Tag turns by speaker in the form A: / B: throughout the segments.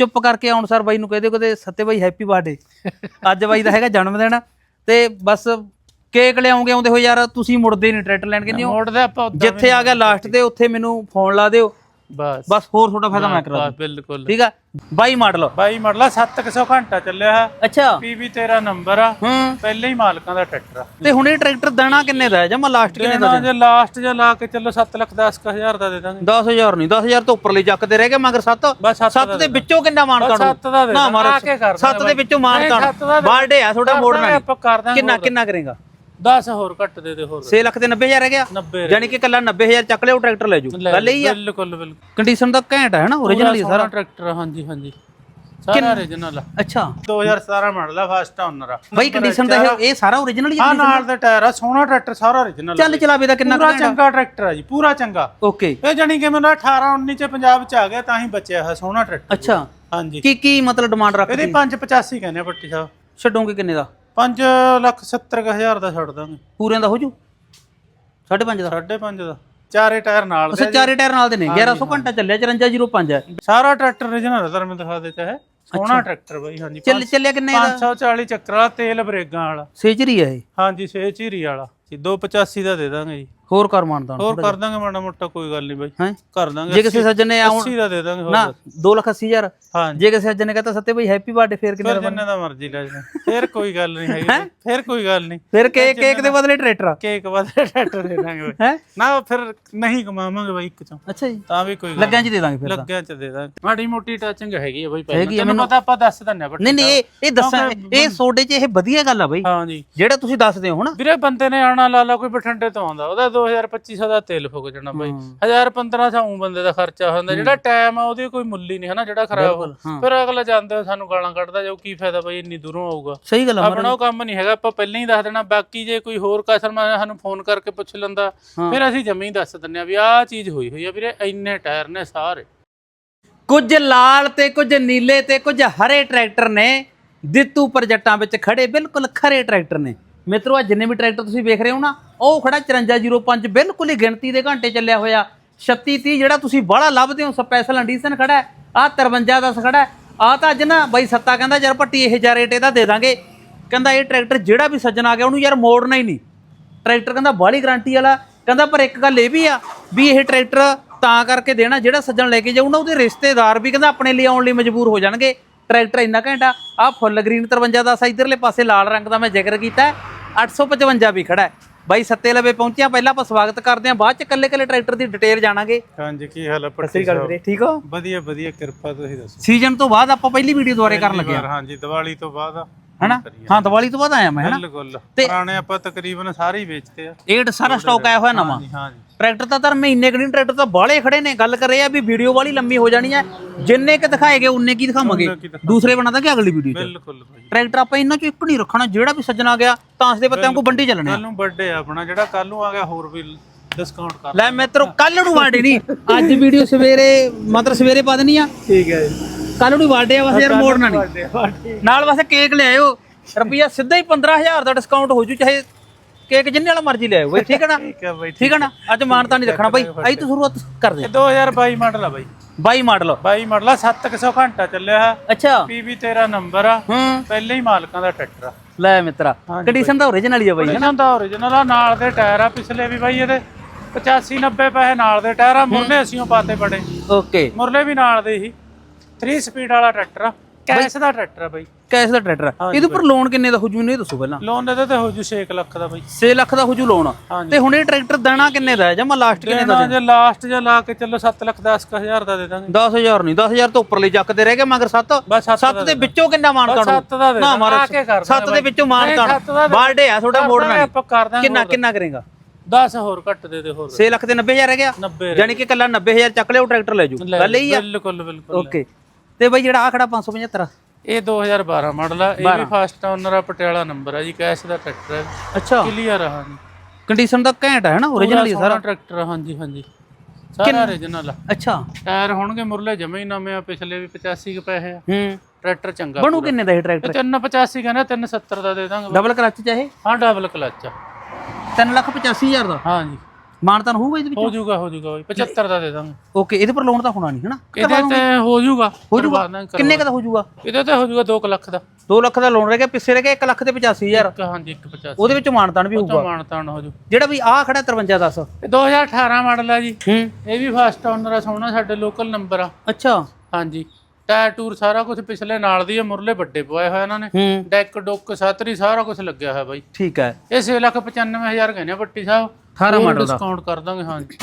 A: ਚੁੱਪ ਕਰਕੇ ਆਉਣ ਸਰ ਬਾਈ ਨੂੰ ਕਹਿ ਦਿਓ ਕਦੇ ਸੱਤੇ ਬਾਈ ਹੈਪੀ ਬਰਥਡੇ ਅੱਜ ਬਾਈ ਦਾ ਹੈਗਾ ਜਨਮ ਦਿਨ ਤੇ ਬਸ ਕੇਕ ਲਿਆਉਂਗੇ ਆਉਂਦੇ ਹੋਏ ਯਾਰ ਤੁਸੀਂ ਮੁੜਦੇ ਨਹੀਂ ਟਰੈਕਟਰ ਲੈਣ ਕਹਿੰਦੇ ਹੋ
B: ਮੋੜਦੇ ਆਪਾਂ
A: ਜਿੱਥੇ ਆ ਗਿਆ ਲਾਸਟ ਤੇ ਉੱਥੇ ਮੈਨੂੰ ਫੋਨ ਲਾ ਦਿਓ।
B: ਬਸ।
A: ਬਸ ਹੋਰ ਤੁਹਾਡਾ ਫਾਇਦਾ ਮੈਂ ਕਰਾ
B: ਬਿਲਕੁਲ।
A: ਠੀਕ ਆ? ਬਾਈ ਮਾਡਲ।
B: ਬਾਈ ਮੜਲਾ 700 ਘੰਟਾ ਚੱਲਿਆ। ਹੈ
A: ਅੱਛਾ।
B: ਪੀਵੀ 13 ਨੰਬਰ ਆ।
A: ਹੂੰ।
B: ਪਹਿਲੇ ਹੀ ਮਾਲਕਾਂ ਦਾ ਟਰੈਕਟਰ ਆ।
A: ਤੇ ਹੁਣ ਇਹ ਟਰੈਕਟਰ ਦੇਣਾ ਕਿੰਨੇ ਦਾ ਹੈ? ਜਮਾ ਲਾਸਟ ਕਿੰਨੇ ਦਾ
B: ਦੇਣਾ ਜੇ ਲਾਸਟ ਜੇ ਲਾ ਕੇ ਚੱਲੋ 7 ਲੱਖ 10 ਕੁ ਹਜ਼ਾਰ ਦਾ ਦੇ ਦਾਂਗੇ।
A: 10000 ਨਹੀਂ 10000 ਤੋਂ ਉੱਪਰਲੇ ਚੱਕਦੇ ਰਹਿ ਗਏ ਮਗਰ 7
B: ਬਸ 7
A: 7 ਦੇ ਵਿੱਚੋਂ ਕਿੰਨਾ ਮਾਨ
B: ਬਸ ਸੱਤ ਦਾ ਦੇ
A: ਨਾ
B: ਦਾਂਗੇ,
A: ਮਾਰਾ
B: ਆ ਕੇ ਕਰ
A: 7 ਦੇ ਵਿੱਚੋਂ ਮਾਨ
B: ਨਹੀਂ, ਸੱਤ ਦਾ ਦੇ-
A: ਬਰਥਡੇ ਆ ਤੁਹਾਡਾ
B: ਕਰ
A: ਮੋੜਨਾ
B: ਦਾਂਗੇ,
A: ਨਹੀਂ।
B: ਆਪਾਂ ਕਰ ਦਾਂਗੇ
A: ਕਿੰਨਾ
B: ਹੋਰ।
A: ਕਿੰਨਾ ਕਰੇਗਾ?
B: 10 ਹੋਰ ਘੱਟ ਦੇ ਦੇ ਹੋਰ।
A: 6 ਲੱਖ ਤੇ 90000 ਰਹਿ ਗਿਆ?
B: 90
A: ਯਾਨੀ ਕਿ ਕੱਲਾ 90000 ਚੱਕ ਲਿਓ ਟਰੈਕਟਰ ਲੈ ਜੂ ਗੱਲ ਇਹੀ ਆ।
B: ਬਿਲਕੁਲ ਬਿਲਕੁਲ।
A: ਕੰਡੀਸ਼ਨ ਤਾਂ ਘੈਂਟ ਹੈ ਨਾ ਓਰੀਜਨਲ ਹੀ ਸਾਰਾ।
B: ਟਰੈਕਟਰ ਆ, ਹਾਂਜੀ ਹਾਂਜੀ। ਸਾਰਾ origignal ਆ।
A: ਅੱਛਾ।
B: 2017 ਮਾਡਲ ਆ ਫਸਟ ਓਨਰ ਆ।
A: ਬਾਈ ਕੰਡੀਸ਼ਨ ਤਾਂ ਇਹ ਇਹ ਸਾਰਾ ਓਰੀਜਨਲ ਹੀ
B: ਆ
A: ਆ
B: ਨਾਲ ਦੇ ਟਾਇਰ ਆ ਸੋਹਣਾ ਟਰੈਕਟਰ ਸਾਰਾ origignal ਆ
A: ਚੱਲ ਚਲਾਵੇ ਦਾ ਕਿੰਨਾ
B: ਪੂਰਾ ਚੰਗਾ ਟਰੈਕਟਰ ਆ ਜੀ ਪੂਰਾ ਚੰਗਾ।
A: ਓਕੇ।
B: ਇਹ ਜਾਨੀ ਕਿ ਮੈਨੂੰ 18 19 ਚ ਪੰਜਾਬ ਚ ਆ ਗਿਆ ਤਾਂ ਹੀ ਬਚਿਆ ਹੈ ਸੋਹਣਾ ਟਰੈਕਟਰ।
A: ਅੱਛਾ।
B: ਹਾਂਜੀ।
A: ਕੀ ਕੀ ਮਤਲਬ ਡਿਮਾਂਡ ਰੱਖਦੇ?
B: ਇਹਦੀ 585 ਕਹਿੰਦੇ ਆ ਪੱਟੀ ਸਾਹਿਬ।
A: ਛੱਡੋਗੇ ਕਿੰਨੇ ਦਾ?
B: 5 ਲੱਖ 70 ਕੁ ਹਜ਼ਾਰ ਦਾ ਛੱਡ ਦਾਂਗੇ।
A: ਪੂਰਿਆਂ ਦਾ ਹੋ ਜੂ? 5.5 ਦਾ?
B: 5.5 ਦਾ। ਚਾਰੇ ਟਾਇਰ ਨਾਲ ਦੇ
A: ਅੱਛਾ ਚਾਰੇ ਟਾਇਰ ਨਾਲ ਦੇ ਨੇ। 1100 ਘੰਟਾ ਚੱਲਿਆ 5405 ਹੈ।
B: ਸਾਰਾ ਟਰੈਕਟਰ origignal ਹੈ ਤੁਹਾਨੂੰ ਦਿਖਾ ਦੇ ਚਾਹੇ। ਸੋਹਣਾ ਟਰੈਕਟਰ ਬਾਈ ਹਾਂਜੀ।
A: ਚੱਲ ਚੱਲਿਆ ਕਿੰਨੇ ਦਾ?
B: 540 ਚੱਕਰ ਵਾਲਾ ਤੇਲ ਬਰੇਗਾਂ ਵਾਲਾ।
A: ਸੇਜਰੀ ਹੈ ਇਹ।
B: ਹਾਂਜੀ ਝੀਰੀ ਵਾਲਾ। ਜੀ 285 ਦਾ ਦੇ ਦਾਂਗੇ ਜੀ।
A: ਹੋਰ ਕਰ ਮਾਨਦਾਨ
B: ਹੋਰ ਕਰ ਦਾਂਗੇ ਮਾੜਾ ਮੋਟਾ ਕੋਈ ਗੱਲ ਨਹੀਂ ਬਾਈ।
A: ਹੈ?
B: ਕਰ ਦਾਂਗੇ
A: ਜੇ ਕਿਸੇ ਸੱਜਣ ਨੇ ਆਉਣ
B: 80 ਦਾ ਦੇ ਦਾਂਗੇ
A: ਨਾ 2 ਲੱਖ 80 ਹਜ਼ਾਰ।
B: ਹਾਂਜੀ।
A: ਜੇ ਕਿਸੇ ਸੱਜਣ ਨੇ ਕਹਤਾ ਸੱਤੇ ਭਾਈ ਹੈਪੀ ਬਰਥਡੇ ਫੇਰ ਕਿੰਨੇ ਦਾ
B: ਜਿੰਨੇ ਦਾ ਮਰਜ਼ੀ ਲੈ ਜਾਣਾ। ਫਿਰ ਕੋਈ ਗੱਲ ਨਹੀਂ ਹੈਗੀ। ਬਾਈ, ਫਿਰ ਕੋਈ ਗੱਲ ਨਹੀਂ
A: ਫਿਰ ਕੇਕ ਕੇਕ ਦੇ ਬਦਲੇ ਟਰੈਕਟਰ
B: ਕੇਕ ਬਾਅਦ ਟਰੈਕਟਰ ਦੇ ਦਾਂਗੇ ਬਾਈ।
A: ਹੈ?
B: ਨਾ ਫਿਰ ਨਹੀਂ ਕਮਾਵਾਂਗੇ ਬਾਈ ਇੱਕ ਚੋਂ।
A: ਅੱਛਾ ਜੀ।
B: ਤਾਂ ਵੀ ਕੋਈ ਗੱਲ
A: ਲੱਗਿਆਂ ਚ ਦੇ ਦਾਂਗੇ ਫਿਰ
B: ਲੱਗਿਆ ਚ ਦੇ ਦਾਂਗੇ। ਮਾੜੀ ਮੋਟੀ ਟੱਚਿੰਗ ਹੈਗੀ ਆ ਬਾਈ ਪਹਿਲਾਂ। ਤੈਨੂੰ ਪਤਾ ਆਪਾਂ ਦੱਸ ਦਿੰਨੇ ਆ ਬਟ
A: ਨਹੀਂ ਨਹੀਂ ਇਹ ਇਹ ਦੱਸਾਂ ਇਹ ਸੋਡੇ ਚ ਇਹ ਵਧੀਆ ਗੱਲ ਆ ਬਈ।
B: ਹਾਂਜੀ।
A: ਜਿਹੜਾ ਤੁਸੀਂ ਦੱਸਦੇ ਹੋ ਹਨਾ
B: ਵੀਰੇ ਬੰਦੇ ਨੇ ਆਣਾ ਲਾ ਲਾ ਕੋਈ ਬਠਿੰਡੇ ਤੋਂ ਆਉਂਦਾ ਉਹਦਾ 2000 2500 ਦਾ ਤੇਲ ਫੁੱਕ ਜਾਣਾ ਬਾਈ। 1000 1500 ਉਂ ਬੰਦੇ ਦਾ ਖਰਚਾ ਹੁੰਦਾ ਜਿਹੜਾ ਟਾਈਮ ਆ ਉਹਦੀ ਕੋਈ ਮੁੱਲ ਹੀ ਨਹੀਂ ਹਨਾ ਜਿਹੜਾ ਖਰਾਬ ਹੋ। ਫਿਰ ਅਗਲਾ ਜਾਂਦੇ ਸਾਨੂੰ ਗਾਲਾਂ ਕੱਢਦਾ ਜੋ ਕੀ ਫਾਇਦਾ ਬਾਈ ਇੰਨੀ ਦੂਰੋਂ ਆਊਗਾ।
A: ਸਹੀ ਗੱਲ ਆ
B: ਆਪਣਾ ਉਹ ਕੰਮ ਨਹੀਂ ਹੈਗਾ ਆਪਾਂ ਪਹਿਲਾਂ ਹੀ ਦੱਸ ਦੇਣਾ ਬਾਕੀ ਜੇ ਕੋਈ ਹੋਰ ਕਸਟਮਰ ਸਾਨੂੰ ਫੋਨ ਕਰਕੇ ਪੁੱਛ ਲੈਂਦਾ ਫਿਰ ਅਸੀਂ ਜਮੀ ਹੀ ਦੱਸ ਦਿੰਨੇ ਆ ਵੀ ਆਹ ਚੀਜ਼ ਹੋਈ ਹੋਈ ਆ ਵੀਰੇ ਇੰਨੇ ਟਾਇਰ ਨੇ ਸਾਰੇ।
A: ਕੁਝ ਲਾਲ ਤੇ ਕੁਝ ਨੀਲੇ ਤੇ ਕੁਝ ਹਰੇ ਟਰੈਕਟਰ ਨੇ ਦਿੱਤੂ ਪ੍ਰੋਜੈਕਟਾਂ ਵਿੱਚ ਖੜੇ ਬਿਲਕੁਲ ਖਰੇ ਟਰੈਕਟਰ ਨੇ। ਮਿੱਤਰੋ ਆ ਜਿੰਨੇ ਵੀ ਟਰੈਕਟਰ ਤੁਸੀਂ ਵੇਖ ਰਹੇ ਹੋ ਨਾ, ਉਹ ਖੜਾ 5405 ਬਿਲਕੁਲ ਹੀ ਗਿਣਤੀ ਦੇ ਘੰਟੇ ਚੱਲਿਆ ਹੋਇਆ। 3630 ਜਿਹੜਾ ਤੁਸੀਂ ਬੜਾ ਲੱਭਦੇ ਹੋ, ਸਪੈਸ਼ਲ ਐਡੀਸ਼ਨ ਖੜਾ ਹੈ ਆ 53 ਦਾ ਖੜਾ ਆ ਤਾਂ ਅੱਜ ਨਾ ਬਾਈ ਸੱਤਾ ਕਹਿੰਦਾ, ਯਾਰ ਪੱਟੀ ਇਹ ਜਾ ਰੇਟ ਇਹਦਾ ਦੇ ਦਾਂਗੇ। ਕਹਿੰਦਾ, ਇਹ ਟਰੈਕਟਰ ਜਿਹੜਾ ਵੀ ਸੱਜਣ ਆ ਗਿਆ, ਉਹਨੂੰ ਯਾਰ ਮੋੜਨਾ ਹੀ ਨਹੀਂ। ਟਰੈਕਟਰ ਕਹਿੰਦਾ ਬਾਹਲੀ ਗਾਰੰਟੀ ਵਾਲਾ। ਕਹਿੰਦਾ, ਪਰ ਇੱਕ ਗੱਲ ਇਹ ਵੀ ਆ, ਵੀ ਇਹ ਟਰੈਕਟਰ ਤਾਂ ਕਰਕੇ ਦੇਣਾ, ਜਿਹੜਾ ਸੱਜਣ ਲੈ ਕੇ ਜਾਊ ਨਾ ਉਹਦੇ ਰਿਸ਼ਤੇਦਾਰ ਵੀ ਕਹਿੰਦਾ, ਆਪਣੇ ਲਈ ਆਉਣ ਲਈ ਮਜਬੂਰ ਹੋ ਜਾਣਗੇ। ਟਰੈਕਟਰ ਇੰਨਾ ਘੰਟਾ ਆ। ਫੁੱਲ ਗ੍ਰੀਨ 53 ਦਾ ਸਾ ਇਧਰਲੇ ਪਾਸੇ ਲਾਲ ਰੰਗ ਦਾ ਮੈਂ ਜ਼ਿਕਰ ਕੀਤਾ 855 ਵੀ ਖੜਾ ਹੈ। ਬਾਈ ਸੱਤੇ ਲਵੇ ਪਹੁੰਚਿਆ ਪਹਿਲਾਂ ਆਪਾਂ ਸਵਾਗਤ ਕਰਦੇ ਹਾਂ। ਬਾਅਦ ਚ ਕੱਲੇ ਕੱਲੇ ਟਰੈਕਟਰ ਦੀ ਡਿਟੇਲ ਜਾਣਾਂਗੇ।
B: ਹਾਂਜੀ ਕੀ ਹਾਲ
A: ਸਹੀ
B: ਪੱਟੀ
A: ਗੱਲ ਵੀਰੇ ਠੀਕ ਹੋ?
B: ਵਧੀਆ ਵਧੀਆ ਕਿਰਪਾ ਤੁਸੀਂ ਦੱਸੋ।
A: ਸੀਜ਼ਨ ਤੋਂ ਬਾਅਦ ਆਪਾਂ ਪਹਿਲੀ ਵੀਡੀਓ ਦੁਆਰੇ ਕਰਨ ਲੱਗੇ ਹਾਂ।
B: ਹਾਂਜੀ ਦੀਵਾਲੀ ਤੋਂ ਬਾਅਦ ਆ
A: ਹਨਾ? ਹਾਂ ਦੀਵਾਲੀ ਤੋਂ ਬਾਅਦ ਆਇਆ ਮੈਂ ਹਨਾ?
B: ਬਿਲਕੁਲ। ਪੁਰਾਣੇ ਆਪਾਂ ਤਕਰੀਬਨ ਸਾਰੇ ਹੀ ਵੇਚਤੇ ਆ।
A: ਇਹ ਸਾਰਾ ਸਟਾਕ ਆਇਆ ਹੋਇਆ ਨਵਾਂ।
B: ਹਾਂਜੀ ਹਾਂਜੀ।
A: ਟਰੈਕਟਰ ਤਾਂ ਧਰ ਮਹੀਨੇ ਕਣੀ ਟਰੈਕਟਰ ਤਾਂ ਬਾਹਲੇ ਖੜੇ ਨੇ। ਗੱਲ ਕਰ ਰਹੇ ਆ ਵੀ ਵੀਡੀਓ ਵਾਲੀ ਲੰਮੀ ਹੋ ਜਾਣੀ ਹੈ ਜਿੰਨੇ ਕਿ ਦਿਖਾਏਗੇ ਉਨੇ ਕੀ ਦਿਖਾਵਾਂਗੇ? ਦੂਸਰੇ ਬਣਾ ਦਾਂਗੇ ਅਗਲੀ ਵੀਡੀਓ 'ਚ।
B: ਬਿਲਕੁਲ ਭਾਈ।
A: ਟਰੈਕਟਰ ਆਪਾਂ ਇਹਨਾਂ 'ਚੋਂ ਇੱਕ ਨਹੀਂ ਰੱਖਣਾ ਜਿਹੜਾ ਵੀ ਸੱਜਣ ਆ ਗਿਆ ਤਾਂ ਦੇ ਪੱਤਿਆਂ ਕੋ ਬੰਡੀ ਚੱਲਣੇ ਆ।
B: ਕੱਲ ਨੂੰ ਬਰਥਡੇ ਆ ਆਪਣਾ ਜਿਹੜਾ ਕੱਲ ਨੂੰ ਆ ਗਿਆ ਹੋਰ ਵੀ ਡਿਸਕਾਊਂਟ ਕਰ
A: ਲੈ ਮਿੱਤਰੋ ਕੱਲ ਨੂੰ ਵਾਰਡੇ ਨਹੀਂ। ਅੱਜ ਵੀਡੀਓ ਸਵੇਰੇ ਮਤਲਬ ਸਵੇਰੇ ਪਾ ਦੇਣੀ ਆ।
B: ਠੀਕ ਹੈ ਜੀ।
A: ਕੱਲ ਨੂੰ ਵਾਰਡੇ ਆ ਬਸ ਯਾਰ ਮੋੜਨਾ ਨਹੀਂ। ਨਾਲ ਬਸ ਕੇਕ ਲਿਆਇਓ ਰੁਪਈਆ ਸਿੱਧਾ ਹੀ 15000 ਦਾ ਡਿਸਕਾਊਂਟ ਹੋ ਜੂ ਚਾਹੇ ਕੇਕ ਜਿੰਨੇ ਵਾਲਾ ਮਰਜ਼ੀ ਲਿਆਇਓ ਬਈ ਠੀਕ ਹੈ ਨਾ?
B: ਠੀਕ ਹੈ
A: ਨਾ? ਅੱਜ ਮਾਨਤਾ ਨਹੀਂ ਰੱਖਣਾ ਬਾਈ ਆਈ ਤੋਂ ਸ਼ੁਰੂਆਤ ਕਰਦੇ
B: ਇਹ 2022 ਮਾਡਲ ਆ ਬਾਈ।
A: 22 ਮਾਡਲ।
B: 22 ਮਾਡਲ ਆ 700 ਘੰਟਾ ਚੱਲਿਆ ਹੈ।
A: ਅੱਛਾ।
B: ਪੀਵੀ 13 ਨੰਬਰ ਆ। ਪਹਿਲੇ ਹੀ ਮਾਲਕਾਂ ਦਾ ਟਰੈਕਟਰ ਆ।
A: ਲੈ ਮਿੱਤਰਾ ਕੰਡੀਸ਼ਨ ਤਾਂ ਓਰੀਜਨਲ ਹੀ ਆ ਬਾਈ
B: ਇਹਨਾਂ ਦਾ origignal ਆ ਨਾਲ ਦੇ ਟਾਇਰ ਆ ਪਿਛਲੇ ਵੀ ਬਾਈ ਇਹਦੇ। 85 90 ਪੈਸੇ ਨਾਲ ਦੇ ਟਾਇਰ ਆ ਮੁਰਲੇ ਅਸੀਂ ਪਾਤੇ ਬੜੇ।
A: ਓਕੇ।
B: ਮੁਰਲੇ ਵੀ ਨਾਲ ਦੇ ਹੀ। 3 ਸਪੀਡ ਵਾਲਾ ਟਰੈਕਟਰ ਆ। ਕੈਸ਼ ਦਾ ਟਰੈਕਟਰ ਆ ਬਾਈ।
A: ਕੈਸ਼ ਦਾ ਟਰੈਕਟਰ ਆ। ਇਹਦੇ ਉੱਪਰ ਲੋਨ ਕਿੰਨੇ ਦਾ ਹੋ ਜੂ? ਇਹ ਦੱਸੋ ਪਹਿਲਾਂ।
B: ਲੋਨ ਦੇ ਤੇ ਹੋ ਜੂ 6 ਲੱਖ ਦਾ ਬਾਈ।
A: 6 ਲੱਖ ਦਾ ਹੋ ਜੂ ਲੋਨ। ਤੇ ਹੁਣ ਇਹ ਟਰੈਕਟਰ ਦੇਣਾ ਕਿੰਨੇ ਦਾ ਹੈ? ਜਮਾ ਲਾਸਟ ਕਿੰਨੇ ਦਾ
B: ਜੇ ਲਾਸਟ ਜੇ ਲਾ ਕੇ ਚੱਲੋ 7 ਲੱਖ 10 ਕੁ ਹਜ਼ਾਰ ਦਾ ਦੇ ਦਾਂਗੇ।
A: 10000 ਨਹੀਂ 10000 ਤੋਂ ਉੱਪਰਲੇ ਚੱਕਦੇ ਰਹਿ ਗਏ ਮਗਰ 7
B: ਬਸ 7
A: 7 ਦੇ ਵਿੱਚੋਂ ਕਿੰਨਾ ਮਾਨ ਕਾਣੂ
B: ਸੱਤ ਦਾ ਦੇ
A: ਨਾ ਮਾਰੋ
B: ਆ ਕੇ ਕਰ
A: 7 ਦੇ ਵਿੱਚੋਂ ਮਾਨ
B: ਦੇ-
A: ਬਰਥਡੇ ਆ ਤੁਹਾਡਾ ਮੋੜਨਾ
B: ਆਪਾਂ ਕਰ ਦਾਂਗੇ
A: ਕਿੰਨਾ ਕਿੰਨਾ ਕਰੇਗਾ?
B: 10 ਹੋਰ ਘੱਟ ਦੇ ਦੇ ਹੋਰ।
A: 6 ਲੱਖ ਤੇ 90000 ਰਹਿ ਗਿਆ?
B: 90
A: ਯਾਨੀ ਕਿ ਕੱਲਾ 90000 ਚੱਕ ਲਿਓ ਟਰੈਕਟਰ ਲੈ ਜੂ। ਗੱਲ ਇਹੀ ਆ।
B: ਬਿਲਕੁਲ ਬਿਲਕੁਲ।
A: ਓਕੇ ਤੇ ਬਾਈ ਜਿਹੜਾ ਆ ਖੜਾ 575
B: ਇਹ 2012 ਮਾਡਲ ਆ ਇਹ ਵੀ ਫਸਟ ਓਨਰ ਆ ਪਟਿਆਲਾ ਨੰਬਰ ਆ ਜੀ ਕੈਸ਼ ਦਾ ਟਰੈਕਟਰ ਹੈ
A: ਅੱਛਾ।
B: ਕਲੀਅਰ ਆ ਹਾਂਜੀ
A: ਕੰਡੀਸ਼ਨ ਤਾਂ ਘੈਂਟ ਹੈ ਨਾ? ਓਰੀਜਨਲ ਹੀ
B: ਸਾਰਾ। ਟਰੈਕਟਰ ਹਾਂਜੀ ਹਾਂਜੀ। ਸਾਰਾ origignal ਆ।
A: ਅੱਛਾ।
B: ਟਾਇਰ ਹੋਣਗੇ ਮੁਰਲੇ ਜਮੇ ਹੀ ਨਵੇਂ ਆ ਪਿਛਲੇ ਵੀ 85 ਕੁ ਪੈਸੇ ਆ।
A: ਹੂੰ।
B: ਟਰੈਕਟਰ ਚੰਗਾ
A: ਬਣੂ ਕਿੰਨੇ ਦਾ ਇਹ ਟਰੈਕਟਰ
B: 385 ਕਹਿੰਦੇ 370 ਦਾ ਦੇ ਦਾਂਗੇ।
A: ਡਬਲ ਕਲਚ ਚਾਹੇ
B: ਹਾਂ ਡਬਲ ਕਲਚ ਆ।
A: 3 ਲੱਖ 85000 ਦਾ?
B: ਹਾਂਜੀ
A: ਮਾਨਤਾਨ ਹੋਊਗਾ ਇਹਦੇ ਵਿੱਚ?
B: ਹੋ ਜਾਊਗਾ ਹੋ ਜਾਊਗਾ ਬਾਈ। 75 ਦਾ ਦੇ ਦਾਂਗੇ।
A: ਓਕੇ ਇਹਦੇ ਪਰ ਲੋਨ ਤਾਂ ਹੋਣਾ ਨਹੀਂ ਹਨਾ?
B: ਇਹਦੇ ਤੇ ਹੋ ਜਾਊਗਾ।
A: ਹੋ ਜਾਊਗਾ? ਕਿੰਨੇ ਕਦਾ ਹੋ ਜਾਊਗਾ?
B: ਇਹਦੇ ਤੇ ਹੋ ਜਾਊਗਾ 2 ਲੱਖ ਦਾ।
A: 2 ਲੱਖ ਦਾ ਲੋਨ ਰਹਿ ਗਿਆ ਪਿੱਛੇ ਰਹਿ ਗਿਆ 1 ਲੱਖ ਤੇ 85000
B: ਇੱਕ ਹਾਂਜੀ 150
A: ਉਹਦੇ ਵਿੱਚ ਮਾਨਤਾਨ ਵੀ ਹੋਊਗਾ।
B: ਮਾਨਤਾਨ ਹੋ ਜਾਊ।
A: ਜਿਹੜਾ ਵੀ ਆਹ ਖੜਾ 53 10
B: ਇਹ 2018 ਮਾਡਲ ਹੈ ਜੀ।
A: ਹੂੰ।
B: ਇਹ ਵੀ ਫਸਟ ਓਨਰ ਆ ਸੋਹਣਾ ਸਾਡੇ ਲੋਕਲ ਨੰਬਰ ਆ।
A: ਅੱਛਾ।
B: ਹਾਂਜੀ। ਟਾਇਰ ਟੂਰ ਸਾਰਾ ਕੁਝ ਪਿਛਲੇ ਨਾਲ ਦੀ ਆ ਮੁਰਲੇ ਵੱਡੇ ਪਵਾਏ ਹੋਏ ਇਹਨਾਂ ਨੇ।
A: ਹੂੰ।
B: ਡੈਕ ਡੁੱਕ ਸਾਤਰੀ ਸਾਰਾ ਕੁਝ ਲੱਗਿਆ ਹੋਇਆ ਬਾਈ।
A: ਠੀਕ ਹੈ।
B: ਇਹ 695000 ਕਹਿੰਦੇ ਆ ਪੱਟੀ ਸਾਹਿਬ।
A: 18 ਮਾਡਲ ਦਾ।
B: ਡਿਸਕਾਊਂਟ ਕਰ ਦਾਂਗੇ ਹਾਂਜੀ।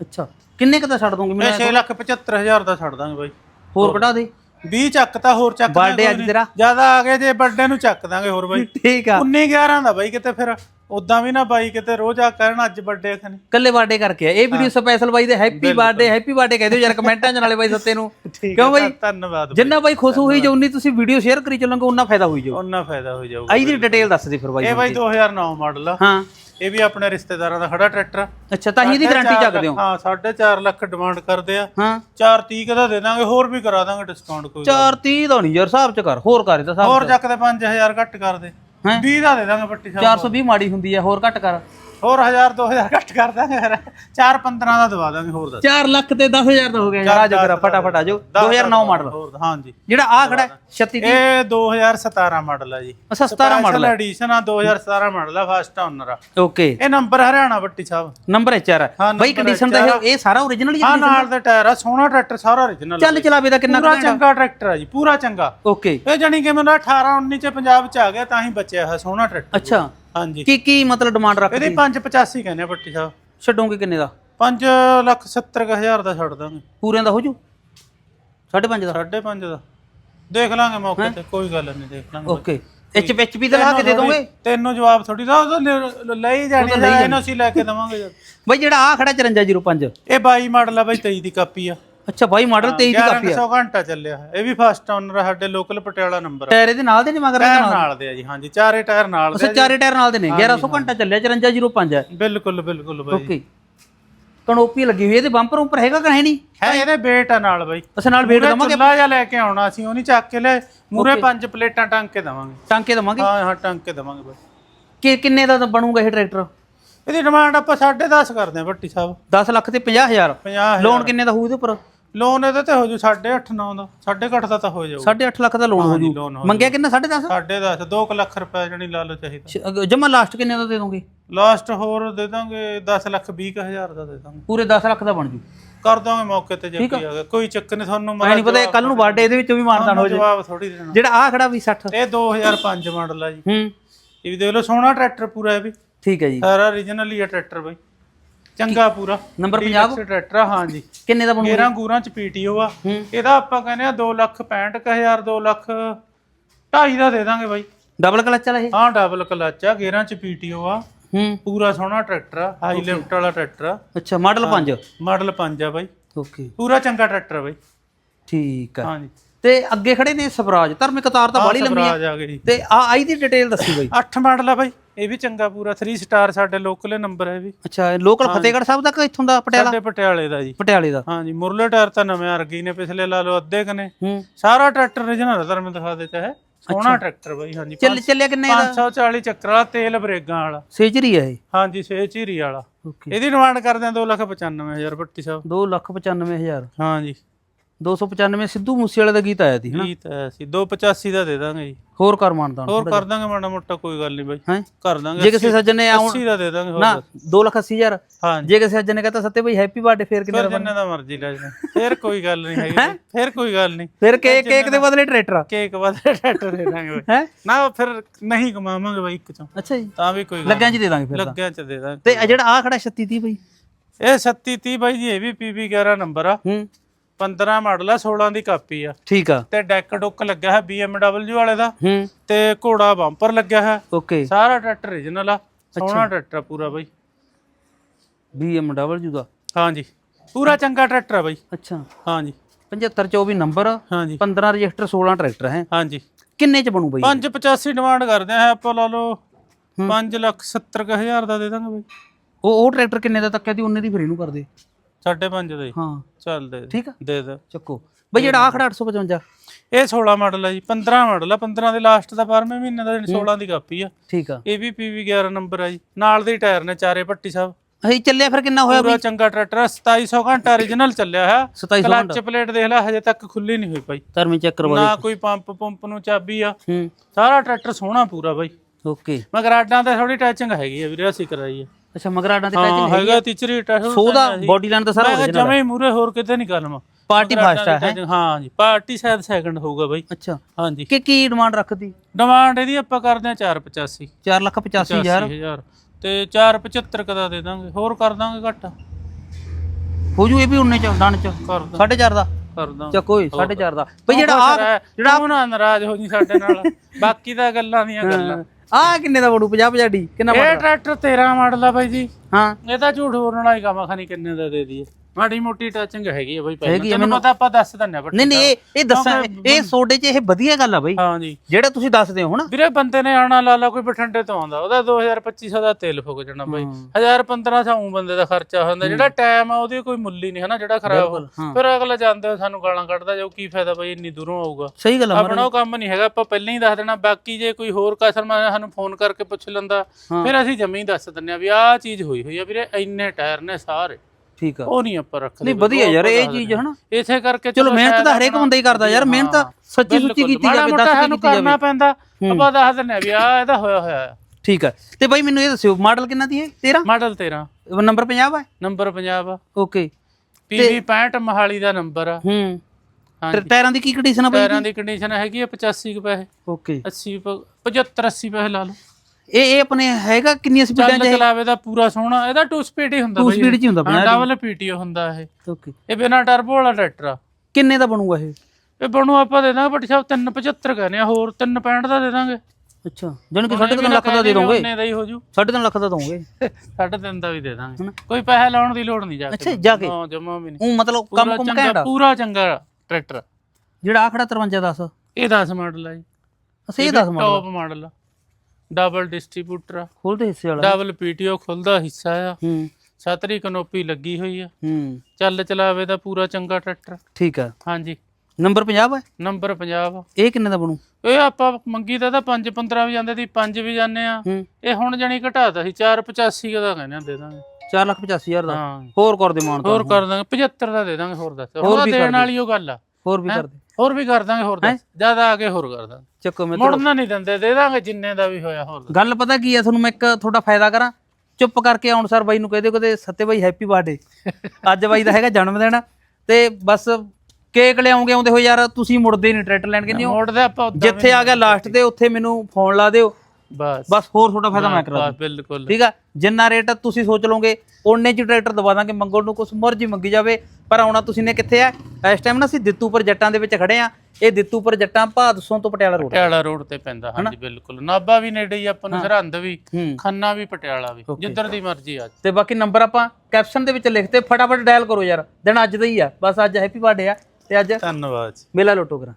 A: ਅੱਛਾ ਕਿੰਨੇ ਕਦਾ ਛੱਡ ਦੋਗੇ
B: ਇਹ
A: ਮੈਨੂੰ
B: 675000 ਦਾ ਛੱਡ ਦਾਂਗੇ ਬਾਈ।
A: ਹੋਰ ਕਢਾ ਦੇ।
B: 20 ਚੱਕ ਤਾਂ ਹੋਰ ਚੱਕ
A: ਬਰਥਡੇ ਅੱਜ ਤੇਰਾ।
B: ਜ਼ਿਆਦਾ ਆ ਗਏ ਜੇ ਬਰਥਡੇ ਨੂੰ ਚੱਕ ਦਾਂਗੇ ਹੋਰ ਬਾਈ।
A: ਠੀਕ ਆ।
B: 19 11 ਦਾ ਬਾਈ ਕਿਤੇ ਫਿਰ ਉਦਾਂ ਵੀ ਨਾ ਬਾਈ ਕਿਤੇ ਰੋਜ਼ ਆ ਕਹਿਣ ਅੱਜ ਬਰਥਡੇ ਖਣੀ
A: ਕੱਲੇ ਬਰਥਡੇ ਕਰਕੇ ਆ। ਇਹ ਵੀਡੀਓ ਸਪੈਸ਼ਲ ਬਾਈ ਦੇ ਹੈਪੀ ਬਰਥਡੇ ਹੈਪੀ ਬਰਥਡੇ ਕਹਿ ਦਿਓ ਯਾਰ ਕਮੈਂਟਾਂ 'ਚ ਨਾਲੇ ਬਾਈ ਸੱਤੇ ਨੂੰ। ਕਿਉਂ ਬਾਈ?
B: ਧੰਨਵਾਦ
A: ਜਿੰਨਾ ਬਾਈ ਖੁਸ਼ ਹੋਈ ਜੋ ਉਨੀ ਤੁਸੀਂ ਵੀਡੀਓ ਸ਼ੇਅਰ ਕਰੀ ਚੱਲੋਗੇ ਉਨਾ ਫਾਇਦਾ ਹੋਈ ਜਾਊ।
B: ਉਹਨਾਂ ਫਾਇਦਾ ਹੋ ਜਾਊਗਾ
A: ਆਈ ਦੀ ਡਿਟੇਲ ਦੱਸ ਦੇ ਫਿਰ ਬਾਈ
B: ਇਹ ਬਾਈ 2009 ਮਾਡਲ ਆ।
A: ਹਾਂ।
B: ਇਹ ਵੀ ਆਪਣੇ ਰਿਸ਼ਤੇਦਾਰਾਂ ਦਾ ਖੜਾ ਟਰੈਕਟਰ ਆ।
A: ਅੱਛਾ ਤਾਂ ਹੀ ਇਹਦੀ ਗਾਰੰਟੀ ਚੱਕਦੇ ਹੋ?
B: ਹਾਂ 4.5 ਲੱਖ ਡਿਮਾਂਡ ਕਰਦੇ ਆ।
A: ਹਾਂ।
B: 430 ਦਾ ਦੇ ਦਾਂਗੇ ਹੋਰ ਵੀ ਕਰਾ ਦਾਂਗੇ ਡਿਸਕਾਊਂਟ ਕੋਈ
A: 430 ਦਾ ਨਹੀਂ ਯਾਰ ਹਿਸਾਬ ਚ ਕਰ ਹੋਰ ਕਰ ਇਹਦਾ ਹਿਸਾਬ
B: ਹੋਰ ਚੱਕ ਦੇ 5000 ਘੱਟ ਕਰ ਦੇ।
A: ਹੈਂ?
B: 20 ਦਾ ਦੇ ਦਾਂਗੇ ਪੱਟੀ ਸਾਹਿਬ
A: 420 ਮਾੜੀ ਹੁੰਦੀ ਹੈ ਹੋਰ ਘੱਟ ਕਰ।
B: ਹੋਰ 1000 2000 ਘੱਟ ਕਰ ਦਾਂਗੇ ਫਿਰ। 4 15 ਦਾ ਦਵਾ ਦਾਂਗੇ ਹੋਰ ਦੱਸ।
A: 4 ਲੱਖ ਤੇ 10000 ਦਾ ਹੋ ਗਿਆ ਯਾਰ ਆ ਫਟਾਫਟ ਆ ਜਾਓ। 2009 ਮਾਡਲ
B: ਹੋਰ ਹਾਂਜੀ।
A: ਜਿਹੜਾ ਆ ਖੜਾ ਹੈ, 36 ਦੀ
B: ਇਹ 2017 ਮਾਡਲ ਆ ਜੀ।
A: ਅੱਛਾ 17 ਮਾਡਲ
B: ਐਡੀਸ਼ਨ ਆ। 2017 ਮਾਡਲ ਆ ਫਸਟ ਓਨਰ ਆ।
A: ਓਕੇ
B: ਇਹ ਨੰਬਰ ਹਰਿਆਣਾ ਬੱਟੀ ਸਾਹਿਬ।
A: ਨੰਬਰ ਚਾਰ
B: ਹਾਂ,
A: ਬਾਈ ਕੰਡੀਸ਼ਨ ਦਾ ਇਹ- ਸਾਰਾ ਓਰੀਜਨਲ
B: ਹੀ
A: ਹੈ
B: ਨਾਲ ਦੇ ਟਾਇਰ ਆ ਸੋਹਣਾ ਟਰੈਕਟਰ ਸਾਰਾ origignal
A: ਚੱਲ ਚਲਾਵੇ ਦਾ ਕਿੰਨਾ
B: ਪੂਰਾ ਚੰਗਾ ਟਰੈਕਟਰ ਆ ਜੀ ਪੂਰਾ ਚੰਗਾ।
A: ਓਕੇ
B: ਇਹ ਜਾਨੀ ਕਿ ਮੈਨੂੰ 18 19 ਚ ਪੰਜਾਬ ਚ ਆ ਗਿਆ ਤਾਂ ਹੀ ਬਚਿਆ ਹੈ ਸੋਹਣਾ ਟਰੈਕਟਰ
A: ਅੱਛਾ।
B: ਹਾਂਜੀ।
A: ਕੀ ਕੀ ਮਤਲਬ ਡਿਮਾਂਡ ਰੱਖਦੇ?
B: ਇਹਦੀ 585 ਕਹਿੰਦੇ ਆ ਬੱਟੀ ਸਾਹਿਬ।
A: ਛੱਡੋਗੇ ਕਿੰਨੇ ਦਾ?
B: 5 ਲੱਖ 70 ਹਜ਼ਾਰ ਦਾ ਛੱਡ ਦਾਂਗੇ।
A: ਪੂਰਿਆਂ ਦਾ ਹੋ ਜੂ 5.5 ਦਾ?
B: 5.5 ਦਾ। ਦੇਖ ਲਾਂਗੇ ਮੌਕੇ ਤੇ ਕੋਈ ਗੱਲ ਨਹੀਂ ਦੇਖ ਲਾਂਗੇ
A: ਓਕੇ। ਐਚ ਪੀ ਦਾ ਲਾ ਕੇ ਦੇ ਦੋਗੇ?
B: ਤੈਨੂੰ ਜਵਾਬ ਥੋੜੀ ਦਾ ਉਹ ਤਾਂ ਲੈ- ਲੈ ਹੀ ਜਾਣੀ। ਅਸੀਂ ਲੈ ਕੇ ਦਵਾਂਗੇ।
A: ਬਾਈ ਜਿਹੜਾ ਆ ਖੜਾ 5405
B: ਇਹ 22 ਮਾਡਲ ਆ ਬਾਈ 23 ਦੀ ਕਾਪੀ ਆ।
A: ਅੱਛਾ ਬਾਈ ਮਾਡਲ 23 ਦੀ ਕਾਪੀ ਆ।
B: 1100 ਘੰਟਾ ਚੱਲਿਆ ਹੈ। ਇਹ ਵੀ ਫਸਟ ਓਨਰ ਆ ਸਾਡੇ ਲੋਕਲ ਪਟਿਆਲਾ ਨੰਬਰ
A: ਟਾਇਰ ਇਹਦੇ ਨਾਲ ਦੇ ਨਹੀਂ ਮਗਰ
B: ਟਾਇਰ ਨਾਲ ਦੇ? ਆ ਜੀ ਹਾਂਜੀ ਚਾਰੇ ਟਾਇਰ ਨਾਲ ਦੇ
A: ਅੱਛਾ ਚਾਰੇ ਟਾਇਰ ਨਾਲ ਦੇ ਨੇ। 1100 ਘੰਟਾ ਚੱਲਿਆ 5405 ਹੈ
B: ਬਿਲਕੁਲ ਬਿਲਕੁਲ ਬਾਈ।
A: ਓਕੇ। ਕਨੋਪੀ ਲੱਗੀ ਹੋਈ ਹੈ ਇਹਦੇ ਬੰਪਰ ਉੱਪਰ ਹੈਗਾ ਕਿ ਨਹੀਂ?
B: ਹੈ ਇਹਦੇ ਵੇਟ ਆ ਨਾਲ ਬਾਈ।
A: ਅਸਾਂ ਨਾਲ ਵੇਟ ਦਵਾਂਗੇ
B: ਚੁੱਲਾ ਜਿਹਾ ਲੈ ਕੇ ਆਉਣਾ ਅਸੀਂ ਉਹ ਨਹੀਂ ਚੱਕ ਕੇ ਲੈ ਮੂਰੇ ਪੰਜ ਪਲੇਟਾਂ ਟੰਗ ਕੇ ਦਵਾਂਗੇ।
A: ਟਾਂਕੇ ਦਵਾਂਗੇ?
B: ਹਾਂ ਹਾਂ ਟੰਗ ਕੇ ਦਵਾਂਗੇ ਬਾਈ।
A: ਕਿ ਕਿੰਨੇ ਦਾ ਬਣੂਗਾ ਇਹ ਟਰੈਕਟਰ
B: ਇਹਦੀ ਡਿਮਾਂਡ ਆਪਾਂ 10.5 ਕਰਦੇ ਆ ਭੱਟੀ ਸਾਹਿਬ।
A: 10 ਲੱਖ ਤੇ 50000
B: 50
A: ਲੋਨ ਕਿੰਨੇ ਦਾ ਹੋਊ ਇਹਦੇ ਉੱਪਰ?
B: ਲੋਨ ਇਹਦੇ ਤੇ ਹੋ ਜੂ 8.5 9 ਦਾ। 8.5 ਦਾ ਤਾਂ ਹੋ ਜਾਊ
A: 8.5 ਲੱਖ ਦਾ ਲੋਨ ਹੋ ਜੂ।
B: ਹੋ
A: ਮੰਗਿਆ ਕਿੰਨਾ? 10.5
B: 10.5 2 ਲੱਖ ਰੁਪਏ ਜਣੀ ਲਾ ਲਓ ਚਾਹੀਦਾ।
A: ਜਮਾ ਲਾਸਟ ਕਿੰਨੇ ਦਾ ਦੇ ਦੋਗੇ?
B: ਲਾਸਟ ਹੋਰ ਦੇ ਦਾਂਗੇ 10 ਲੱਖ 20 ਕੁ ਹਜ਼ਾਰ ਦਾ ਦੇ ਦਾਂਗੇ।
A: ਪੂਰੇ 10 ਲੱਖ ਦਾ ਬਣ ਜੂ।
B: ਕਰ ਦਾਂਗੇ ਮੌਕੇ ਤੇ ਜੇ ਕੋਈ ਆ ਗਿਆ। ਕੋਈ ਚੱਕਰ ਨਹੀਂ ਤੁਹਾਨੂੰ
A: ਐ ਨਹੀਂ ਪਤਾ ਕੱਲ ਨੂੰ ਬਰਥਡੇ ਇਹਦੇ ਵਿੱਚੋਂ ਵੀ ਮਾਨਦਾਨ ਹੋ ਜਾਏ
B: ਜਵਾਬ ਥੋੜੀ ਦੇਣਾ।
A: ਜਿਹੜਾ ਆ ਖੜਾ ਵੀ 60
B: ਇਹ 2005 ਮਾਡਲ ਆ ਜੀ।
A: ਹੂੰ।
B: ਇਹ ਵੀ ਦੇਖ ਲਓ ਸੋਹਣਾ ਟਰੈਕਟਰ ਪੂਰਾ ਇਹ ਵੀ।
A: ਠੀਕ ਹੈ ਜੀ।
B: ਸਾਰਾ origignal ਹੀ ਆ ਟਰੈਕਟਰ ਬਾਈ। ਚੰਗਾ ਪੂਰਾ।
A: ਨੰਬਰ 50
B: Deluxe ਟਰੈਕਟਰ ਆ, ਹਾਂ ਜੀ
A: ਕਿੰਨੇ ਦਾ ਬਣੂ
B: 13 ਗੂਰਾਂ ਚ ਪੀਟੀਓ ਆ।
A: ਹੂੰ।
B: ਇਹਦਾ ਆਪਾਂ ਕਹਿੰਦੇ ਆ 2 ਲੱਖ 65000 2 ਲੱਖ 2.5 ਦਾ ਦੇ ਦਾਂਗੇ ਬਾਈ।
A: ਡਬਲ ਕਲਚ ਵਾਲਾ ਇਹ?
B: ਹਾਂ ਡਬਲ ਕਲਚ ਆ 11 ਚ ਪੀਟੀਓ ਆ।
A: ਹੂੰ।
B: ਪੂਰਾ ਸੋਹਣਾ ਟਰੈਕਟਰ ਆ ਹਾਈ ਲਿਫਟ ਵਾਲਾ ਟਰੈਕਟਰ ਆ।
A: ਅੱਛਾ ਮਾਡਲ 5
B: ਮਾਡਲ 5 ਆ ਬਾਈ।
A: ਓਕੇ
B: ਪੂਰਾ ਚੰਗਾ ਟਰੈਕਟਰ ਆ ਬਾਈ।
A: ਠੀਕ ਆ।
B: ਹਾਂ ਜੀ
A: ਤੇ ਅੱਗੇ ਖੜੇ ਨੇ ਸਵਰਾਜ ਧਰਮੇ ਕਤਾਰ ਤਾਂ ਬਾਲੀ ਲੰਮੀ
B: ਸਵਰਾਜ ਆ ਗਈ।
A: ਤੇ ਆ ਆਈ ਦੀ ਡਿਟੇਲ ਦੱਸੀ ਬਾਈ।
B: 8 ਮਾਡਲ ਆ ਬਾਈ ਇਹ ਵੀ ਚੰਗਾ ਪੂਰਾ 3 ਸਟਾਰ ਸਾਡੇ ਲੋਕਲ ਨੰਬਰ ਹੈ ਵੀ।
A: ਅੱਛਾ ਲੋਕਲ ਫਤਿਹਗੜ੍ਹ ਸਾਹਿਬ ਦਾ ਕਿ ਇੱਥੋਂ ਦਾ ਪਟਿਆਲਾ?
B: ਸਾਡੇ ਪਟਿਆਲੇ ਦਾ ਜੀ।
A: ਪਟਿਆਲੇ ਦਾ।
B: ਹਾਂ ਜੀ ਮੁਰਲੇ ਟਾਇਰ ਤਾਂ ਨਵੇਂ ਅਰਗੀ ਨੇ ਪਿਛਲੇ ਲਾ ਲਓ ਅੱਧੇ ਕਨੇ
A: ਹੂੰ।
B: ਸਾਰਾ ਟਰੈਕਟਰ ਧਰ ਮੈਂ ਦਿਖਾ ਦਿੱਤਾ ਹੈ ਸੋਹਣਾ ਟਰੈਕਟਰ ਬਾਈ ਹਾਂਜੀ।
A: ਚੱਲ ਚੱਲਿਆ ਕਿੰਨੇ ਦਾ?
B: 540 ਚੱਕਰ ਵਾਲਾ ਤੇਲ ਬਰੇਗਾਂ ਵਾਲਾ।
A: ਸੇਜਰੀ ਆ ਇਹ?
B: ਹਾਂਜੀ ਝੀਰੀ ਵਾਲਾ।
A: ਓਕੇ।
B: ਇਹਦੀ ਡਿਮਾਂਡ ਕਰਦੇ ਆ 295000 ਭੱਟੀ ਸਾਹਿਬ।
A: 2 ਲੱਖ 95000
B: ਹਾਂ ਜੀ
A: 295 ਸਿੱਧੂ ਮੂਸੇ ਵਾਲੇ ਦਾ ਗੀਤ ਆਇਆ ਸੀ ਹਨਾ?
B: ਗੀਤ ਆਇਆ ਸੀ। 285 ਦਾ ਦੇ ਦਾਂਗੇ ਜੀ।
A: ਹੋਰ ਕਰ ਮਾਨਦਾਨ
B: ਹੋਰ ਕਰ ਦਾਂਗੇ ਮਾੜਾ ਮੋਟਾ ਕੋਈ ਗੱਲ ਨਹੀਂ ਬਾਈ।
A: ਹੈ?
B: ਕਰ ਦਾਂਗੇ
A: ਜੇ ਕਿਸੇ ਸੱਜਣ ਨੇ ਆਉਣ
B: 80 ਦਾ ਦੇ ਦਾਂਗੇ ਹੋਰ
A: ਨਾ 2 ਲੱਖ 80000
B: ਹਾਂ ਜੀ
A: ਜੇ ਕਿਸੇ ਸੱਜਣ ਨੇ ਕਹਤਾ ਸੱਤੇ ਬਈ ਹੈਪੀ ਬਰਥਡੇ ਫੇਰ ਕਿੰਨੇ ਦਾ
B: ਜਿੰਨੇ ਦਾ ਮਰਜ਼ੀ ਲੈ ਜਾਣਾ। ਫਿਰ ਕੋਈ ਗੱਲ ਨਹੀਂ ਹੈਗੀ। ਫਿਰ ਕੋਈ ਗੱਲ ਨਹੀਂ।
A: ਫਿਰ ਕੇਕ ਕੇਕ ਦੇ ਬਦਲੇ ਟਰੈਕਟਰ
B: ਕੇਕ ਬਾਅਦ ਟਰੈਕਟਰ ਦੇ ਦਾਂਗੇ
A: ਹੈ?
B: ਨਾ ਫਿਰ ਨਹੀਂ ਕਮਾਵਾਂਗੇ ਬਾਈ ਇੱਕ ਚੋਂ।
A: ਅੱਛਾ ਜੀ।
B: ਤਾਂ ਵੀ ਕੋਈ ਗੱਲ
A: ਲੱਗਿਆਂ ਚ ਦੇ ਦਾਂਗੇ ਫਿਰ
B: ਲੱਗਿਆ ਚ ਦੇ ਦਾਂਗੇ।
A: ਤੇ ਜਿਹੜਾ ਆ ਖੜਾ 36 30 ਬਈ?
B: ਇਹ 37 30 ਬਾਈ ਜੀ ਇਹ ਵੀ ਪੀਬੀ 11 ਨੰਬਰ ਆ।
A: ਹੂੰ।
B: 15 ਮਾਡਲ ਆ 16 ਦੀ ਕਾਪੀ ਆ।
A: ਠੀਕ ਆ।
B: ਤੇ ਡੈਕ ਡੁੱਕ ਲੱਗਾ ਹੈ BMW ਵਾਲੇ ਦਾ।
A: ਹੂੰ।
B: ਤੇ ਘੋੜਾ ਬੰਪਰ ਲੱਗਿਆ ਹੈ
A: ਓਕੇ।
B: ਸਾਰਾ ਟਰੈਕਟਰ origignal ਆ। ਸੋਹਣਾ ਟਰੈਕਟਰ ਪੂਰਾ ਬਾਈ।
A: BMW ਦਾ?
B: ਹਾਂਜੀ। ਪੂਰਾ ਚੰਗਾ ਟਰੈਕਟਰ ਆ ਬਾਈ।
A: ਅੱਛਾ।
B: ਹਾਂਜੀ।
A: 7524 ਨੰਬਰ
B: ਹਾਂਜੀ।
A: 15 ਰਜਿਸਟਰ 16 ਟਰੈਕਟਰ ਹੈ।
B: ਹਾਂਜੀ।
A: ਕਿੰਨੇ ਚ ਬਣੂ ਬਾਈ?
B: 585 ਡਿਮਾਂਡ ਕਰਦੇ ਆ ਆਪਾਂ ਲਾ ਲਓ 5 ਲੱਖ 70 ਹਜ਼ਾਰ ਦਾ ਦੇ ਦਾਂਗੇ ਬਾਈ।
A: ਉਹ ਉਹ ਟਰੈਕਟਰ ਕਿੰਨੇ ਦਾ ਤੱਕਿਆ ਦੀ ਉਹਨੇ ਦੀ ਫਿਰ ਇਹਨੂੰ
B: ਕਰਦੇ 5.5 ਦੇ। ਹਾਂ। ਚੱਲ
A: ਠੀਕ ਆ।
B: ਦੇ ਦੇ।
A: ਚੱਕੋ। ਬਈ ਜਿਹੜਾ ਆ ਖੜਾ 855
B: ਇਹ 16 ਮਾਡਲ ਹੈ ਜੀ 15 ਮਾਡਲ ਆ 15 ਦੇ ਲਾਸਟ ਦਾ 12ਵੇਂ ਮਹੀਨੇ ਦਾ 16 ਦੀ ਕਾਪੀ ਆ।
A: ਠੀਕ ਆ।
B: ਇਹ ਘੰਟਾ origignal ਚੱਲਿਆ ਹਜੇ ਤੱਕ ਖੁੱਲੀ ਨਹੀਂ ਹੋਈ
A: ਭਾਈ
B: ਨਾ ਕੋਈ ਪੰਪ ਨੂੰ ਚਾਬੀ ਆ। ਸਾਰਾ ਟਰੈਕਟਰ ਸੋਹਣਾ ਪੂਰਾ ਮਗਰ ਆਡਾਂ ਹੈਗੀ ਆ ਆ।
A: ਅੱਛਾ ਮਗਰਾੜਾਂ ਤੇ
B: ਹਾਂ
A: ਟੈਚਿੰਗ
B: ਹੈਗਾ ਟੀਚਰੀ ਟੈਸਟ
A: ਸੋਦਾ ਬਾਡੀ ਲਾਈਨ ਦਾ ਸਾਰਾ original।
B: ਜਮੇ ਮੂਰੇ ਹੋਰ ਕਿਤੇ ਨਹੀਂ ਕਲਮ
A: ਪਾਰਟੀ ਫਾਸਟ ਹੈ।
B: ਹਾਂ ਜੀ ਪਾਰਟੀ ਸ਼ਾਇਦ ਸੈਕੰਡ ਹੋਊਗਾ ਬਾਈ।
A: ਅੱਛਾ।
B: ਹਾਂਜੀ।
A: ਕਿ ਕੀ ਡਿਮਾਂਡ ਰੱਖਦੀ?
B: ਡਿਮਾਂਡ ਇਹਦੀ ਆਪਾਂ ਕਰਦੇ ਆ 485
A: 4 ਲੱਖ 85 ਹਜ਼ਾਰ।
B: 85000 ਤੇ 475 ਕਦਾ ਦੇ ਦਾਂਗੇ। ਹੋਰ ਕਰ ਦਾਂਗੇ ਘੱਟ।
A: ਹੋ ਜੂ ਇਹ ਵੀ ਉਨੇ ਚ ਡਨ ਚ।
B: ਕਰ ਦਾਂ
A: 4.5 ਦਾ।
B: ਕਰ
A: ਚੱਕੋ 4.5 ਦਾ। ਬਈ ਜਿਹੜਾ ਆ
B: ਜਿਹੜਾ ਤੂੰ ਨਾ ਨਾਰਾਜ਼ ਹੋ ਜੀ ਸਾਡੇ ਨਾਲ। ਬਾਕੀ ਤਾਂ ਗੱਲਾਂ ਦੀਆਂ ਗੱਲਾਂ।
A: ਆ ਕਿੰਨੇ ਦਾ ਬੜੂ 50 50 ਡੀ ਕਿੰਨਾ
B: ਇਹ ਟਰੈਕਟਰ 13 ਮਾਡਲ ਆ ਬਾਈ ਜੀ।
A: ਹਾਂ।
B: ਇਹ ਤਾਂ ਝੂਠ ਬੋਲਣ ਵਾਲਾ ਕੰਮ ਆ, ਖਾਨੀ ਕਿੰਨੇ ਦਾ ਦੇ ਦਈਏ? ਮਾੜੀ ਮੋਟੀ ਟੱਚਿੰਗ ਹੈਗੀ ਆ ਬਾਈ ਪਹਿਲਾਂ।
A: ਹੈਗੀ ਆ,
B: ਤੈਨੂੰ ਪਤਾ ਆਪਾਂ ਦੱਸ ਦਿੰਨੇ ਆ
A: ਨਹੀਂ ਨਹੀਂ ਇਹ ਇਹ ਦੱਸਾਂ ਇਹ ਸੋਡੇ ਚ ਇਹ ਵਧੀਆ ਗੱਲ ਆ ਬਈ।
B: ਹਾਂ ਜੀ
A: ਜਿਹੜਾ ਤੁਸੀਂ ਦੱਸਦੇ ਹੋ ਹਨਾ
B: ਵੀਰੇ ਬੰਦੇ ਨੇ ਆਣਾ ਲਾ ਲਾ ਕੋਈ ਬਠਿੰਡੇ ਤੋਂ ਆਉਂਦਾ ਉਹਦਾ 2000 2500 ਦਾ ਤੇਲ ਫੁੱਕ ਜਾਣਾ ਬਾਈ। 1000 1500 ਉਂ ਬੰਦੇ ਦਾ ਖਰਚਾ ਹੁੰਦਾ ਜਿਹੜਾ ਟਾਈਮ ਆ ਉਹਦੀ ਕੋਈ ਮੁੱਲ ਹੀ ਨਹੀਂ ਹਨਾ ਜਿਹੜਾ ਖਰਾਬ ਹੋ
A: ਹਾਂ।
B: ਫਿਰ ਅਗਲਾ ਜਾਂਦੇ ਸਾਨੂੰ ਗਾਲਾਂ ਕੱਢਦਾ ਜੋ ਕੀ ਫਾਇਦਾ ਬਾਈ ਇੰਨੀ ਦੂਰੋਂ ਆਊਗਾ।
A: ਸਹੀ ਗੱਲ ਆ
B: ਆਪਣਾ ਉਹ ਕੰਮ ਨਹੀਂ ਹੈਗਾ ਆਪਾਂ ਪਹਿਲਾਂ ਹੀ ਦੱਸ ਦੇਣਾ ਬਾਕੀ ਜੇ ਕੋਈ ਹੋਰ ਕਸਟਮਰ ਸਾਨੂੰ ਫੋਨ ਕਰਕੇ ਪੁੱਛ ਲੈਂਦਾ। ਫਿਰ ਅਸੀਂ ਜਮੀ ਦੱਸ ਦਿੰਨੇ ਆ ਵੀ ਆਹ ਚੀਜ਼ ਹੋਈ ਹੋਈ ਆ ਵੀਰੇ ਇੰਨੇ ਟਾਇਰ ਨੇ ਸਾਰੇ।
A: ਠੀਕ ਆ।
B: ਉਹ ਨਹੀਂ ਆਪਾਂ ਰੱਖਦੇ
A: ਨਹੀਂ ਵਧੀਆ ਯਾਰ ਇਹ ਚੀਜ਼ ਹਨਾ।
B: ਇਸੇ ਕਰਕੇ
A: ਚਲੋ ਮਿਹਨਤ ਤਾਂ ਹਰੇਕ ਬੰਦਾ ਹੀ ਕਰਦਾ ਯਾਰ ਮਿਹਨਤ ਸੱਚੀ ਸੁੱਚੀ ਕੀਤੀ ਜਾਵੇ ਦੱਸ ਕੇ ਕੀਤੀ ਜਾਵੇ।
B: ਕਰਨਾ ਪੈਂਦਾ ਆਪਾਂ ਦੱਸ ਦਿੰਨੇ ਆ ਵੀ ਆਹ ਇਹਦਾ ਹੋਇਆ ਹੋਇਆ
A: ਠੀਕ ਆ। ਤੇ ਬਾਈ ਮੈਨੂੰ ਇਹ ਦੱਸਿਓ ਮਾਡਲ ਕਿੰਨਾ ਦੀ ਹੈ 13
B: ਮਾਡਲ 13
A: ਨੰਬਰ 50 ਹੈ
B: ਨੰਬਰ ਪੰਜਾਬ ਆ
A: ਓਕੇ।
B: ਪੀਵੀ 65 ਮਹਾਲੀ ਦਾ ਨੰਬਰ ਆ।
A: ਹੂੰ। ਟਾਇਰਾਂ ਦੀ ਕੀ ਕੰਡੀਸ਼ਨ ਆ ਬਾਈ
B: ਟਾਇਰਾਂ ਦੀ ਕੰਡੀਸ਼ਨ ਹੈਗੀ ਆ 85 ਕੁ ਪੈਸੇ।
A: ਓਕੇ।
B: 80 ਪ- 75 80 ਪੈਸੇ ਲਾ ਲਓ।
A: ਇਹ ਇਹ ਆਪਣੇ ਹੈਗਾ ਕਿੰਨੀਆਂ ਸਪੀਡਾਂ
B: ਚੱਲ
A: ਚ
B: ਚਲਾਵੇ ਦਾ ਪੂਰਾ ਸੋਹਣਾ ਇਹਦਾ 2 ਸਪੀਡ ਹੀ ਹੁੰਦਾ
A: Two speed 'ਚ ਹੀ ਹੁੰਦਾ
B: ਹਾਂ ਡਬਲ ਪੀਟੀਓ ਹੁੰਦਾ ਇਹ।
A: ਓਕੇ
B: ਇਹ ਬਿਨਾ ਟਰਬੋ ਵਾਲਾ ਟਰੈਕਟਰ ਆ।
A: ਕਿੰਨੇ ਦਾ ਬਣੂਗਾ ਇਹ?
B: ਇਹ ਬਣੂ ਆਪਾਂ ਦੇ ਦਾਂਗੇ ਬਟ ਸਾਹਿਬ 375 ਕਹਿੰਦੇ ਆ ਹੋਰ 365 ਦਾ ਦੇ ਦਾਂਗੇ।
A: ਅੱਛਾ ਜਾਨ ਕਿ 3.5 ਲੱਖ ਦਾ ਦੇ ਦੋਗੇ
B: ਉਹਨੇ ਦਾ ਹੀ ਹੋ ਜੂ।
A: 3.5 ਲੱਖ ਦਾ ਦੋਗੇ
B: 3.5 ਦਾ ਵੀ ਦੇ ਦਾਂਗੇ। ਕੋਈ ਪੈਸੇ ਲਾਉਣ ਦੀ ਲੋੜ ਨਹੀਂ ਜਾ ਕੇ।
A: ਅੱਛਾ ਜਾ ਕੇ?
B: ਹਾਂ ਜਮਾ ਵੀ ਨਹੀਂ।
A: ਉਹ ਮਤਲਬ ਕੰਮ ਕੁਮ ਘੈਂਟ
B: ਪੂਰਾ ਚੰਗਾ ਟਰੈਕਟਰ
A: ਜਿਹੜਾ ਆ ਖੜਾ 53 10
B: ਇਹ 10 ਮਾਡਲ ਆ ਜੀ।
A: ਅਸੀਂ ਇਹ 10 ਮਾਡਲ
B: ਟੌਪ ਮਾਡਲ ਆ। ਡਬਲ ਡਿਸਟ੍ਰੀਬਿਊਟਰ ਆ।
A: ਖੋਲਦੇ ਹਿੱਸੇ ਵਾਲਾ
B: ਡਬਲ ਪੀਟੀਓ ਖੁੱਲਦਾ ਹਿੱਸਾ ਆ।
A: ਹੂੰ।
B: ਸਤਰੀ ਕਨੋਪੀ ਲੱਗੀ ਹੋਈ ਆ।
A: ਹੂੰ।
B: ਚੱਲ ਚਲਾਵੇ ਦਾ ਪੂਰਾ ਚੰਗਾ ਟਰੈਕਟਰ।
A: ਠੀਕ ਆ।
B: ਹਾਂਜੀ।
A: ਨੰਬਰ 50 ਹੈ
B: ਨੰਬਰ 50
A: ਇਹ ਕਿੰਨੇ ਦਾ ਬਣੂ?
B: ਇਹ ਆਪਾਂ ਮੰਗੀ ਦਾ ਤਾਂ 5 15 ਵੀ ਜਾਂਦੇ ਸੀ 5 ਵੀ ਜਾਂਦੇ ਆ। ਇਹ ਹੁਣ ਜਣੀ ਘਟਾਤਾ ਸੀ 485 ਦਾ ਕਹਿੰਦੇ ਆ, ਦੇ ਦਾਂਗੇ।
A: 4 ਲੱਖ 85 ਹਜ਼ਾਰ ਦਾ?
B: ਹਾਂ।
A: ਹੋਰ ਕਰ ਦੇ ਮਾਨ
B: ਹੋਰ ਕਰ ਦਾਂਗੇ 75 ਦਾ ਦੇ ਦਾਂਗੇ ਹੋਰ ਦੱਸ।
A: ਹੋਰ
B: ਦੇਣ। ਵਾਲੀ ਉਹ ਗੱਲ ਆ।
A: ਹੋਰ ਵੀ ਕਰ ਦੇ।
B: ਹੋਰ ਵੀ ਕਰ ਦਾਂਗੇ ਹੋਰ ਦੱਸ। ਜ਼ਿਆਦਾ ਆ ਕੇ ਹੋਰ ਕਰ ਦਾਂਗੇ
A: ਚੱਕੋ ਮੈਂ
B: ਮੁੜਨਾ ਨਹੀਂ ਦਿੰਦੇ ਦੇ ਦਾਂਗੇ ਜਿੰਨੇ ਦਾ ਵੀ ਹੋਇਆ ਹੋਰ।
A: ਗੱਲ ਪਤਾ ਕੀ ਆ ਤੁਹਾਨੂੰ ਮੈਂ ਇੱਕ ਤੁਹਾਡਾ ਫਾਇਦਾ ਕਰਾਂ। ਚੁੱਪ ਕਰਕੇ ਆਉਣ ਸਰ ਬਾਈ ਨੂੰ ਕਹਿ ਦਿਓ ਕਦੇ ਸੱਤੇ ਬਾਈ ਹੈਪੀ ਬਰਥਡੇ ਅੱਜ ਬਾਈ ਦਾ ਹੈਗਾ ਜਨਮ ਦਿਨ। ਤੇ ਬਸ ਕੇਕ ਲਿਆਉਂਗੇ ਆਉਂਦੇ ਹੋ ਯਾਰ ਤੁਸੀਂ ਮੁੜਦੇ ਨਹੀਂ ਟਰੈਕਟਰ ਲੈਣ ਕਹਿੰਦੇ ਹੋ?
B: ਮੋੜਦੇ ਆਪਾਂ
A: ਜਿੱਥੇ ਆ ਗਿਆ ਲਾਸਟ ਤੇ ਉੱਥੇ ਮੈਨੂੰ ਫੋਨ ਲਾ ਦਿਓ।
B: ਬਸ।
A: ਬਸ ਹੋਰ ਤੁਹਾਡਾ ਫਾਇਦਾ ਮੈਂ ਕਰਾ
B: ਬਿਲਕੁਲ।
A: ਠੀਕ ਆ? ਜਿੰਨਾ ਰੇਟ ਤੁਸੀਂ ਸੋਚ ਲਓਗੇ ਓਨੇ ਚ ਟਰੈਕਟਰ ਦਵਾ ਦਾਂਗੇ ਮੰਗਣ ਨੂੰ ਕੁਛ ਮਰਜ਼ੀ ਮੰਗੀ ਜਾਵੇ। ਪਰ ਆਉਣਾ ਤੁਸੀਂ ਨੇ ਕਿੱਥੇ ਆ? ਇਸ ਟਾਈਮ ਨਾ ਅਸੀਂ ਦਿੱਤੂਪੁਰ ਜੱਟਾਂ ਦੇ ਵਿੱਚ ਖੜੇ ਆ। ਇਹ ਦਿੱਤੂਪੁਰ ਜੱਟਾਂ ਭਾਦਸੋਂ ਤੋਂ ਪਟਿਆਲਾ ਰੋਡ
B: ਪਟਿਆਲਾ ਰੋਡ ਤੇ ਪੈਂਦਾ ਹਾਂਜੀ ਬਿਲਕੁਲ। ਨਾਭਾ ਵੀ ਨੇੜੇ ਹੀ ਆਪਾਂ ਨੂੰ ਸਰਹੰਦ ਵੀ ਖੰਨਾ ਵੀ ਪਟਿਆਲਾ ਵੀ ਜਿੱਧਰ ਦੀ ਮਰਜ਼ੀ ਆ।
A: ਤੇ ਬਾਕੀ ਨੰਬਰ ਆਪਾਂ ਕੈਪਸ਼ਨ ਦੇ ਵਿੱਚ ਲਿਖਤੇ ਫਟਾਫਟ ਡਾਇਲ ਕਰੋ ਯਾਰ। ਦਿਨ ਅੱਜ ਦਾ ਹੀ ਆ। ਬਸ ਅੱਜ ਹੈਪੀ ਬਰਥਡੇ ਆ ਤੇ ਅੱਜ
B: ਧੰਨਵਾਦ
A: ਮੇਲਾ ਲੋਟੋ ਕਰਾਂ।